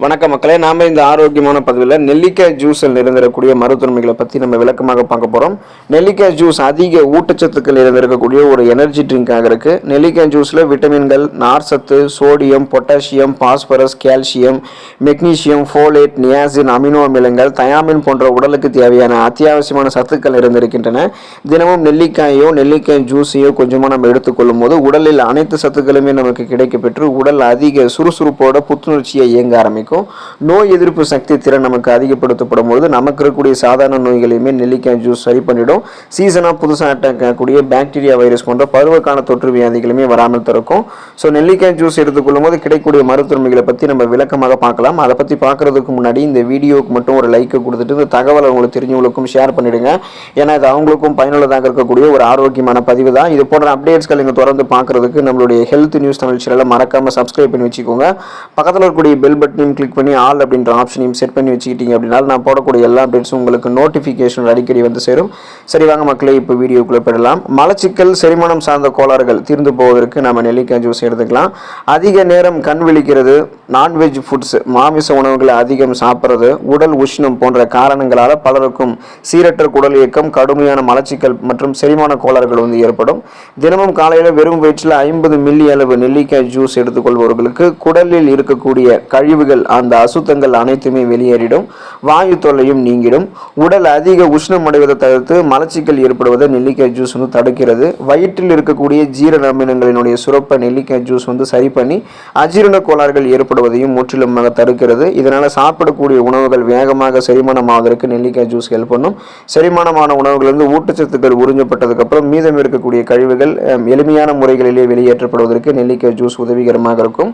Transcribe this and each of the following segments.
வணக்க மக்களே நாம இந்த ஆரோக்கியமான பதிவில் நெல்லிக்காய் ஜூஸில் இருந்திருக்கக்கூடிய மருத்துவமைகளை பற்றி நம்ம விளக்கமாக பார்க்க போகிறோம் நெல்லிக்காய் ஜூஸ் அதிக ஊட்டச்சத்துக்கள் இருந்திருக்கக்கூடிய ஒரு எனர்ஜி ட்ரிங்காக இருக்குது நெல்லிக்காய் ஜூஸில் விட்டமின்கள் நார் சத்து sodium potassium phosphorus calcium magnesium folate niacin amino அமிலங்கள் தயாமின் போன்ற உடலுக்கு தேவையான அத்தியாவசியமான சத்துக்கள் இருந்திருக்கின்றன தினமும் நெல்லிக்காயோ நெல்லிக்காய் ஜூஸையோ கொஞ்சமாக நம்ம எடுத்துக்கொள்ளும் போது உடலில் அனைத்து சத்துக்களுமே நமக்கு கிடைக்கப்பெற்று உடல் அதிக சுறுசுறுப்போட புத்துணர்ச்சியை இயங்க ஆரம்பிக்கும். நோய் எதிர்ப்பு சக்தி திறன் நமக்கு அதிகப்படுத்தப்படும் போது நமக்கு இருக்கக்கூடிய சாதாரண நோய்களையுமே நெல்லிக்காய் ஜூஸ் சரி பண்ணிடும். சீசனாக புதுசாக அட்டாக் ஆகக்கூடிய பாக்டீரியா வைரஸ் போன்ற பருவக்கான தொற்று வியாதிகளுமே வராமல் திறக்கும் ஸோ நெல்லிக்காய் ஜூஸ் எடுத்துக்கொள்ளும் போது கிடைக்கக்கூடிய மருத்துவமைகளை பற்றி நம்ம விளக்கமாக பார்க்கலாம். அதை பற்றி பார்க்கறதுக்கு முன்னாடி இந்த வீடியோவுக்கு மட்டும் ஒரு லைக்கை கொடுத்துட்டு இந்த தகவலை உங்களுக்கு தெரிஞ்சவங்களுக்கும் ஷேர் பண்ணிடுங்க. ஏன்னா இது அவங்களுக்கும் பயனுள்ளதாக இருக்கக்கூடிய ஒரு ஆரோக்கியமான பதிவு தான். இது போன்ற அப்டேட்ஸ்கள் நீங்கள் தொடர்ந்து பார்க்கறதுக்கு நம்மளுடைய ஹெல்த் நியூஸ் தமிழ் சேனலை மறக்காமல் சப்ஸ்கிரைப் பண்ணி வச்சுக்கோங்க. பக்கத்தில் இருக்கக்கூடிய பெல் பட்டனையும் கிளிக் பண்ணி ஆல் அப்படின்ற ஆப்ஷனையும் செட் பண்ணி வச்சுக்கிட்டீங்க அப்படின்னா நான் போடக்கூடிய எல்லா அப்டேட்ஸும் உங்களுக்கு நோட்டிஃபிகேஷன் அடிக்கடி வந்து சேரும். சரி வாங்க மக்களே இப்போ வீடியோக்குள்ளே பெறலாம் மலச்சிக்கல் செரிமானம் சார்ந்த கோளாறுகள் தீர்ந்து போவதற்கு நம்ம நெல்லிக்காய் ஜூஸ் எடுத்துக்கலாம். அதிக நேரம் கண் விழிக்கிறது நான்வெஜ் ஃபுட்ஸ் மாமிச உணவுகளை அதிகம் சாப்பிட்றது உடல் உஷ்ணம் போன்ற காரணங்களால் பலருக்கும் சீரற்ற குடல் இயக்கம் கடுமையான மலச்சிக்கல் மற்றும் செரிமான கோளாறுகள் வந்து ஏற்படும். தினமும் காலையில் வெறும் வயிற்றில் ஐம்பது மில்லி அளவு நெல்லிக்காய் ஜூஸ் எடுத்துக்கொள்பவர்களுக்கு குடலில் இருக்கக்கூடிய கழிவுகள் அந்த அசுத்தங்கள் அனைத்துமே வெளியேறிடும். வாயு தொல்லையும் நீங்கிடும். உடல் அதிக உஷ்ணம் அடைவதை தவிர்த்து மலச்சிக்கல் ஏற்படுவதை நெல்லிக்காய் ஜூஸ் வந்து தடுக்கிறது. வயிற்றில் இருக்கக்கூடிய ஜீரண அமிலங்களினுடைய சுரப்பை நெல்லிக்காய் ஜூஸ் வந்து சரி பண்ணி அஜீரண கோளாறுகள் ஏற்படுவதையும் முற்றிலுமாக தடுக்கிறது. இதனால் சாப்பிடக்கூடிய உணவுகள் வேகமாக செரிமானம் ஆவதற்கு நெல்லிக்காய் ஜூஸ் ஹெல்ப் பண்ணும். செரிமானமான உணவுகள் வந்து ஊட்டச்சத்துக்கள் உறிஞ்சப்பட்டதுக்கப்புறம் மீதம் இருக்கக்கூடிய கழிவுகள் எளிமையான முறைகளிலே வெளியேற்றப்படுவதற்கு நெல்லிக்காய் ஜூஸ் உதவிகரமாக இருக்கும்.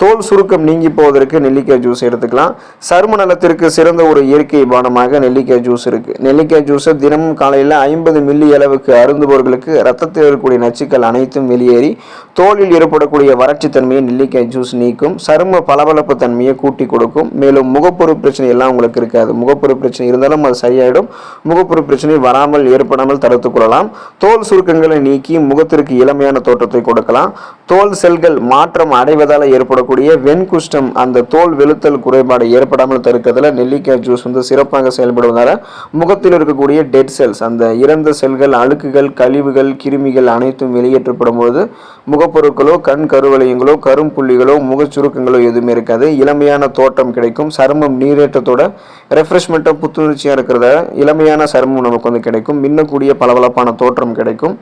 தோல் சுருக்கம் நீங்கி போவதற்கு நெல்லிக்காய் ஜூஸ் எடுத்துக்கலாம். சரும நலத்திற்கு சிறந்த ஒரு இயற்கை பானமாக நெல்லிக்காய் ஜூஸ் இருக்கு. நெல்லிக்காய் ஜூஸை தினமும் காலையில் ஐம்பது மில்லி அளவுக்கு அருந்துபவர்களுக்கு ரத்தத்தில் இருக்கக்கூடிய நச்சுக்கள் அனைத்தும் வெளியேறி தோலில் ஏற்படக்கூடிய வறட்சி தன்மையை நெல்லிக்காய் ஜூஸ் நீக்கும் சரும பளபளப்பு தன்மையை கூட்டி கொடுக்கும். மேலும் முகப்பொரு பிரச்சனை எல்லாம் உங்களுக்கு இருக்காது. முகப்பொரு பிரச்சனை இருந்தாலும் அது சரியாயிடும். முகப்பொரு பிரச்சனை வராமல் ஏற்படாமல் தடுத்துக் கொள்ளலாம். தோல் சுருக்கங்களை நீக்கி முகத்திற்கு இளமையான தோற்றத்தை கொடுக்கலாம். தோல் செல்கள் மாற்றம் அடைவதால் ஏற்படக்கூடிய வெண்குஷ்டம் அந்த தோல் வெளுத்தல் குறைபாடு ஏற்படாமல் தடுக்கிறதுல நெல்லிக்காய் ஜூஸ் வந்து சிறப்பாக செயல்படுவதால் முகத்தில் இருக்கக்கூடிய டெட் செல்ஸ் அந்த இறந்த செல்கள் அழுக்குகள் கழிவுகள் கிருமிகள் அனைத்தும் வெளியேற்றப்படும் போது முகப்பொருட்களோ கண் கருவளையங்களோ கரும்புள்ளிகளோ முகச் சுருக்கங்களோ எதுவுமே இருக்காது. இளமையான தோற்றம் கிடைக்கும். சருமம் நீரேற்றத்தோட ரெஃப்ரெஷ்மெண்ட்டாக புத்துணர்ச்சியாக இருக்கிறத இளமையான சருமம் நமக்கு வந்து கிடைக்கும். மின்னக்கூடிய பளபளப்பான தோற்றம் கிடைக்கும்.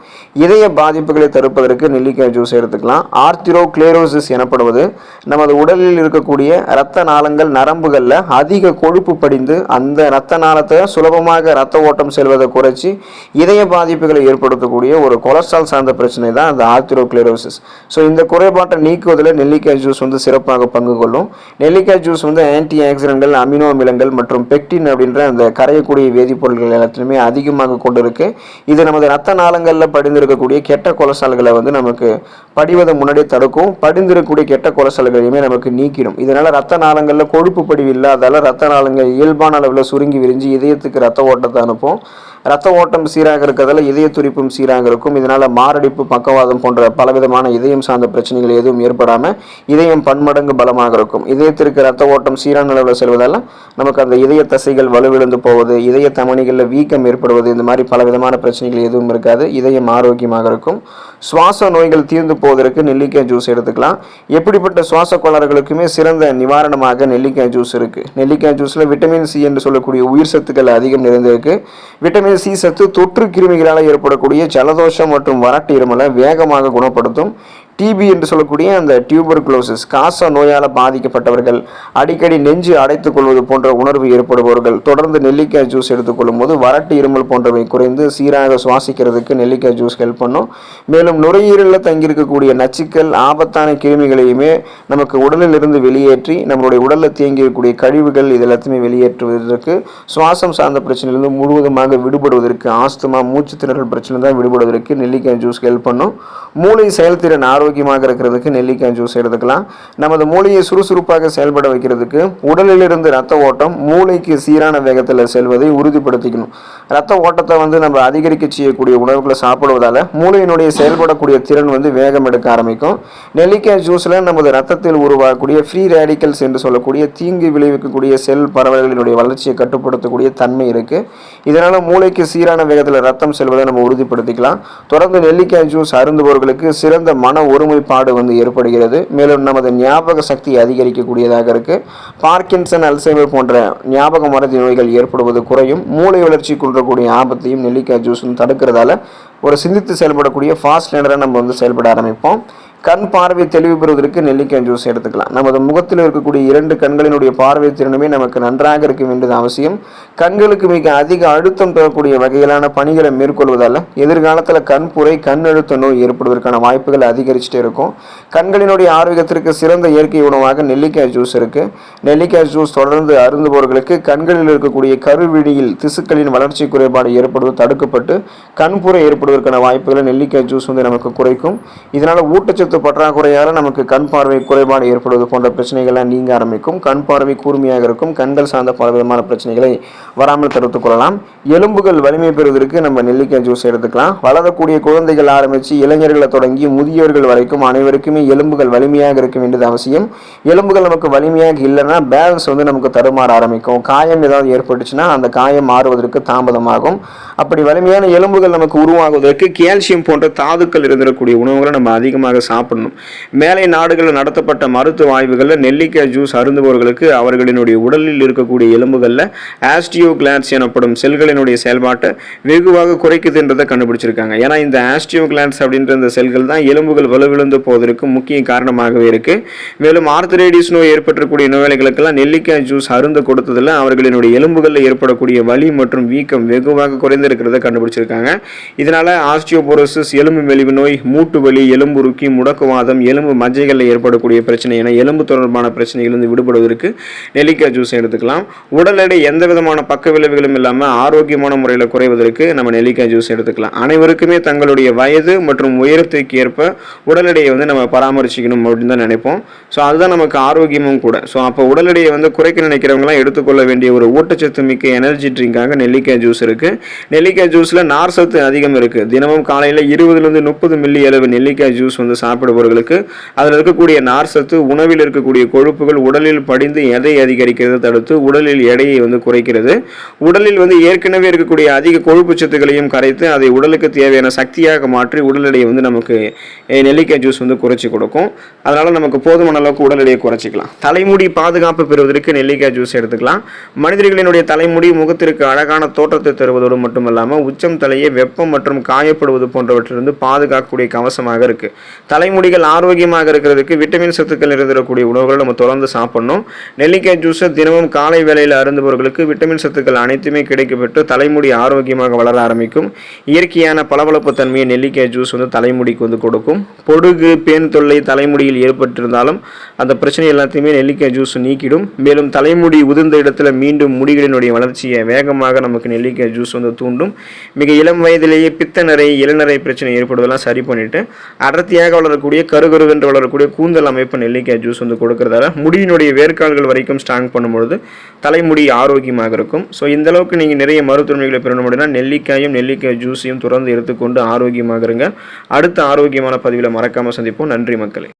இதய பாதிப்புகளை தடுப்பதற்கு நெல்லிக்காய் ஜூஸ் எடுத்துக்கலாம். ஆர்த்திரோ கிளேரோசிஸ் எனப்படுவது நமது உடலில் இருக்கக்கூடிய இரத்த நாளங்கள் நரம்புகளில் அதிக கொழுப்பு படிந்து அந்த இரத்த நாளத்தை சுலபமாக இரத்த ஓட்டம் செல்வதை குறைச்சி இதய பாதிப்புகளை ஏற்படுத்தக்கூடிய ஒரு கொலஸ்ட்ரால் சார்ந்த பிரச்சனை தான் அந்த ஆர்த்திரோ கிளேரோசிஸ் ஸோ இந்த குறைபாட்டை நீக்குவதில் நெல்லிக்காய் ஜூஸ் வந்து சிறப்பாக பங்கு கொள்ளும். நெல்லிக்காய் ஜூஸ் வந்து ஆன்டி ஆக்சிடென்ட்கள் அமினோ அமிலங்கள் மற்றும் பெக்டின் அப்படின்ற அந்த கரையக்கூடிய வேதிப்பொருட்கள் எல்லாத்தையுமே அதிகமாக கொண்டு இருக்கு இது நமது ரத்த நாளங்களில் படிந்திருக்கக்கூடிய கெட்ட கொலஸ்ட்ரால்களை வந்து நமக்கு படிவதை முன்னாடியே தடுக்கும். படிந்திருக்கக்கூடிய கெட்ட கொலஸ்ட்ரால்களையுமே நமக்கு நீக்கிடும். இதனால ரத்த நாளங்களில் கொழுப்பு படிவு இல்லாதால ரத்த நாளங்கள் இயல்பான அளவில் சுருங்கி விரிஞ்சு இதயத்துக்கு ரத்த ஓட்டத்தை அனுப்பும். ரத்த ஓட்டம் சீராக இருக்கிறதால இதய துடிப்பும் சீராக இருக்கும். இதனால் மாரடைப்பு பக்கவாதம் போன்ற பலவிதமான இதயம் சார்ந்த பிரச்சனைகள் எதுவும் ஏற்படாமல் இதயம் பன்மடங்கு பலமாக இருக்கும். இதயத்திற்கு ரத்த ஓட்டம் சீரான அளவில் செல்வதால் நமக்கு அந்த இதய தசைகள் வலுவிழந்து போவது இதய தமனிகளில் வீக்கம் ஏற்படுவது இந்த மாதிரி பலவிதமான பிரச்சனைகள் எதுவும் இருக்காது. இதயம் ஆரோக்கியமாக இருக்கும். சுவாச நோய்கள் தீர்ந்து போவதற்கு நெல்லிக்காய் ஜூஸ் எடுத்துக்கலாம். எப்படிப்பட்ட சுவாச கோளாறுகளுக்குமே சிறந்த நிவாரணமாக நெல்லிக்காய் ஜூஸ் இருக்குது நெல்லிக்காய் ஜூஸில் விட்டமின் சி என்று சொல்லக்கூடிய உயிர் சத்துக்கள் அதிகம் நிறைந்திருக்கு. விட்டமின் சி சத்து தொற்று கிருமிகளால் ஏற்படக்கூடிய ஜலதோஷம் மற்றும் வறட்டு இருமலை வேகமாக குணப்படுத்தும். டிபி என்று சொல்லக்கூடிய அந்த டியூபர்குலோசிஸ் காச நோயால் பாதிக்கப்பட்டவர்கள் அடிக்கடி நெஞ்சு அடைத்துக் கொள்வது போன்ற உணர்வு ஏற்படுபவர்கள் தொடர்ந்து நெல்லிக்காய் ஜூஸ் எடுத்துக்கொள்ளும் போது வறட்டு இருமல் போன்றவை குறைந்து சீராக சுவாசிக்கிறதுக்கு நெல்லிக்காய் ஜூஸ் ஹெல்ப் பண்ணும். மேலும் நுரையீரலில் தங்கியிருக்கக்கூடிய நச்சுக்கள் ஆபத்தான கிருமிகளையுமே நமக்கு உடலில் இருந்து வெளியேற்றி நம்மளுடைய உடலில் தேங்கியிருக்கக்கூடிய கழிவுகள் இது எல்லாத்தையுமே வெளியேற்றுவதற்கு சுவாசம் சார்ந்த பிரச்சனையிலிருந்து முழுவதுமாக விடுபடுவதற்கு ஆஸ்துமா மூச்சு திணறல் பிரச்சனை தான் விடுபடுவதற்கு நெல்லிக்காய் ஜூஸ் ஹெல்ப் பண்ணும். மூளை செயல்திறன் ஆரோக்கியமாக இருக்கிறதுக்கு நெல்லிக்காய் ஜூஸ் எடுத்துக்கலாம். நமது மூளையை சுறுசுறுப்பாக செயல்பட வைக்கிறதுக்கு உடலிலிருந்து ரத்த ஓட்டம் மூளைக்கு சீரான வேகத்தில் செல்வதை உறுதிப்படுத்திக்கணும். ரத்த ஓட்டத்தை வந்து நம்ம அதிகரிக்க செய்யக்கூடிய உணவுகளை சாப்பிடுவதால் மூளையினுடைய செயல்படக்கூடிய திறன் வந்து வேகம் எடுக்க ஆரம்பிக்கும். நெல்லிக்காய் ஜூஸில் நமது ரத்தத்தில் உருவாகக்கூடிய ஃப்ரீ ரேடிக்கல்ஸ் என்று சொல்லக்கூடிய தீங்கு விளைவிக்கக்கூடிய செல் பரவல்களினுடைய வளர்ச்சியை கட்டுப்படுத்தக்கூடிய தன்மை இருக்குது இதனால் மூளைக்கு சீரான வேகத்தில் ரத்தம் செல்வதை நம்ம உறுதிப்படுத்திக்கலாம். தொடர்ந்து நெல்லிக்காய் ஜூஸ் அருந்துபவர்களுக்கு சிறந்த மன ஒருமைப்பாடு வந்து ஏற்படுகிறது. மேலும் நமது ஞாபக சக்தி அதிகரிக்கக்கூடியதாக இருக்குது பார்க்கின்சன் அல்சைமர் போன்ற ஞாபக மறதி நோய்கள் ஏற்படுவது குறையும். மூளை வளர்ச்சி குன்றக்கூடிய ஆபத்தையும் நெல்லிக்காய் ஜூஸ் தடுக்கிறதால ஒரு சிந்தித்து செயல்படக்கூடிய ஃபாஸ்ட் லேனராக நம்ம வந்து செயல்பட ஆரம்பிப்போம். கண் பார்வை தெளிவு பெறுவதற்கு நெல்லிக்காய் ஜூஸ் எடுத்துக்கலாம். நமது முகத்தில் இருக்கக்கூடிய இரண்டு கண்களினுடைய பார்வை திறனுமே நமக்கு நன்றாக இருக்க வேண்டியது அவசியம். கண்களுக்கு மிக அதிக அழுத்தம் தரக்கூடிய வகையிலான பணிகளை மேற்கொள்வதால் எதிர்காலத்தில் கண் புரை கண் அழுத்த நோய் ஏற்படுவதற்கான வாய்ப்புகள் அதிகரிச்சுட்டே இருக்கும். கண்களினுடைய ஆரோக்கியத்திற்கு சிறந்த இயற்கை உணவாக நெல்லிக்காய் ஜூஸ் இருக்கு. நெல்லிக்காய் ஜூஸ் தொடர்ந்து அருந்துபவர்களுக்கு கண்களில் இருக்கக்கூடிய கருவிழியில் திசுக்களின் வளர்ச்சி குறைபாடு ஏற்படுவது தடுக்கப்பட்டு கண்புரை ஏற்படுவதற்கான வாய்ப்புகளை நெல்லிக்காய் ஜூஸ் வந்து நமக்கு குறைக்கும். இதனால் ஊட்டச்சத்து ஊட்டச்சத்து பற்றாக்குறையால் நமக்கு கண் பார்வை குறைபாடு ஏற்படுவது போன்ற பிரச்சனைகள்லாம் நீங்க ஆரம்பிக்கும். கண் பார்வை கூர்மையாக இருக்கும். கண்கள் சார்ந்த பல விதமான பிரச்சனைகளை வராமல் தடுத்துக் கொள்ளலாம். எலும்புகள் வலிமை பெறுவதற்கு நம்ம நெல்லிக்காய் ஜூஸ் எடுத்துக்கலாம். வளரக்கூடிய குழந்தைகள் ஆரம்பித்து இளைஞர்களை தொடங்கி முதியவர்கள் வரைக்கும் அனைவருக்குமே எலும்புகள் வலிமையாக இருக்க வேண்டியது அவசியம். எலும்புகள் நமக்கு வலிமையாக இல்லைன்னா பேலன்ஸ் வந்து நமக்கு தடுமாற ஆரம்பிக்கும். காயம் ஏதாவது ஏற்பட்டுச்சுன்னா அந்த காயம் மாறுவதற்கு தாமதமாகும். அப்படி வலிமையான எலும்புகள் நமக்கு உருவாகுவதற்கு கால்சியம் போன்ற தாதுக்கள் இருந்திருக்கக்கூடிய உணவுகளை நம்ம அதிகமாக சாப்பிடணும். மேலை நாடுகளில் நடத்தப்பட்ட மருத்துவ ஆய்வுகளில் நெல்லிக்காய் ஜூஸ் அருந்துபவர்களுக்கு அவர்களினுடைய உடலில் இருக்கக்கூடிய எலும்புகளில் ஆஸ்டியோ கிளான்ஸ் எனப்படும் செல்களினுடைய செயல்பாட்டை வெகுவாக குறைக்குதுன்றதை கண்டுபிடிச்சிருக்காங்க. ஏன்னா இந்த ஆஸ்டியோ கிளான்ஸ் அப்படின்ற இந்த செல்கள் தான் எலும்புகள் வலுவிழுந்து போவதற்கு முக்கிய காரணமாகவே இருக்கு. மேலும் ஆர்த்தரைடிஸ் நோய் ஏற்பட்டிருக்கூடிய நோயாளிகளுக்கெல்லாம் நெல்லிக்காய் ஜூஸ் அருந்து கொடுத்ததில் அவர்களினுடைய எலும்புகளில் ஏற்படக்கூடிய வலி மற்றும் வீக்கம் வெகுவாக இருக்கிறத கண்டுபிடிச்சிருக்காங்க. இதனால ஆஸ்டியோபோரோசிஸ் எலும்பு மெலிவு நோய் மூட்டு வலி எலும்புருக்கி முடக்குவாதம் எலும்பு மஜ்ஜைகளில் ஏற்படக்கூடிய பிரச்சனை என எலும்பு தொடர்பான பிரச்சனைகளிலிருந்து விடுபடுவதற்கு நெல்லிக்காய் ஜூஸ் எடுத்துக்கலாம். உடல் எடை எந்த விதமான பக்க விளைவுகளும் இல்லாமல் ஆரோக்கியமான முறையில் குறைவதற்கு நம்ம நெல்லிக்காய் ஜூஸ் எடுத்துக்கலாம். அனைவருக்குமே தங்களுடைய வயது மற்றும் உயரத்துக்கு ஏற்ப உடல் எடையை வந்து நம்ம பராமரிச்சுக்கணும் அப்படின்னு தான் நினைப்போம். ஸோ அதுதான் நமக்கு ஆரோக்கியமும் கூட. ஸோ அப்போ உடல் எடையை வந்து குறைக்க நினைக்கிறவங்களாம் எடுத்துக்கொள்ள வேண்டிய ஒரு ஊட்டச்சத்து மிக்க எனர்ஜி ட்ரிங்காக நெல்லிக்காய் ஜூஸ் இருக்குது நெல்லிக்காய் ஜூஸில் நார் சத்து அதிகம் இருக்குது தினமும் காலையில் இருபதுலேருந்து முப்பது மில்லி அளவு நெல்லிக்காய் ஜூஸ் வந்து சாப்பிடுபவர்களுக்கு அதில் இருக்கக்கூடிய நார் சத்து உணவில் இருக்கக்கூடிய கொழுப்புகள் உடலில் படிந்து எதை அதிகரிக்கிறதை தடுத்து உடலில் எடையை வந்து குறைக்கிறது. உடலில் வந்து ஏற்கனவே இருக்கக்கூடிய அதிக கொழுப்பு சத்துக்களையும் கரைத்து அதை உடலுக்கு தேவையான சக்தியாக மாற்றி உடல் எடையை வந்து நமக்கு நெல்லிக்காய் ஜூஸ் வந்து குறைச்சி கொடுக்கும். அதனால் நமக்கு போதுமான அளவுக்கு உடல் எடையை குறைச்சிக்கலாம். தலைமுடி பாதுகாப்பு பெறுவதற்கு நெல்லிக்காய் ஜூஸ் எடுத்துக்கலாம். மனிதர்களினுடைய தலைமுடி முகத்திற்கு அழகான தோற்றத்தை தருவதோடு மட்டும் மட்டுமல்லாமல் உச்சம் தலையை வெப்பம் மற்றும் காயப்படுவது போன்றவற்றிலிருந்து பாதுகாக்கக்கூடிய கவசமாக இருக்கு. தலைமுடிகள் ஆரோக்கியமாக இருக்கிறதுக்கு விட்டமின் சத்துக்கள் இருந்திருக்கக்கூடிய உணவுகளை நம்ம தொடர்ந்து சாப்பிடணும். நெல்லிக்காய் ஜூஸை தினமும் காலை வேளையில் அருந்துபவர்களுக்கு விட்டமின் சத்துக்கள் அனைத்துமே கிடைக்கப்பட்டு தலைமுடி ஆரோக்கியமாக வளர ஆரம்பிக்கும். இயற்கையான பளபளப்பு தன்மையை நெல்லிக்காய் ஜூஸ் வந்து தலைமுடிக்கு வந்து கொடுக்கும். பொடுகு பேன் தொல்லை தலைமுடியில் ஏற்பட்டிருந்தாலும் அந்த பிரச்சனை எல்லாத்தையுமே நெல்லிக்காய் ஜூஸ் நீக்கிடும். மேலும் தலைமுடி உதிர்ந்த இடத்துல மீண்டும் முடிகளினுடைய வளர்ச்சியை வேகமாக நமக்கு நெல்லிக்காய் ஜூஸ் வந்து உண்டும். மிக இளம் வயதிலேயே பித்தநரை இளநரை பிரச்சனை ஏற்படுவதெல்லாம் சரி பண்ணிட்டு அடர்த்தியாக வளரக்கூடிய கருகருவென்று வளரக்கூடிய கூந்தல் அமைப்பு நெல்லிக்காய் ஜூஸ் வந்து கொடுக்கறதால முடியினுடைய வேர்க்கால்கள் வரைக்கும் ஸ்ட்ராங் பண்ணும்பொழுது தலைமுடி ஆரோக்கியமாக இருக்கும். ஸோ இந்த அளவுக்கு நீங்கள் நிறைய மருத்துவமைகளை பெறணும் அப்படின்னா நெல்லிக்காயும் நெல்லிக்காய் ஜூஸையும் தொடர்ந்து எடுத்துக்கொண்டு ஆரோக்கியமாக இருங்க அடுத்த ஆரோக்கியமான பதிவில் மறக்காமல் சந்திப்போம். நன்றி மக்களே.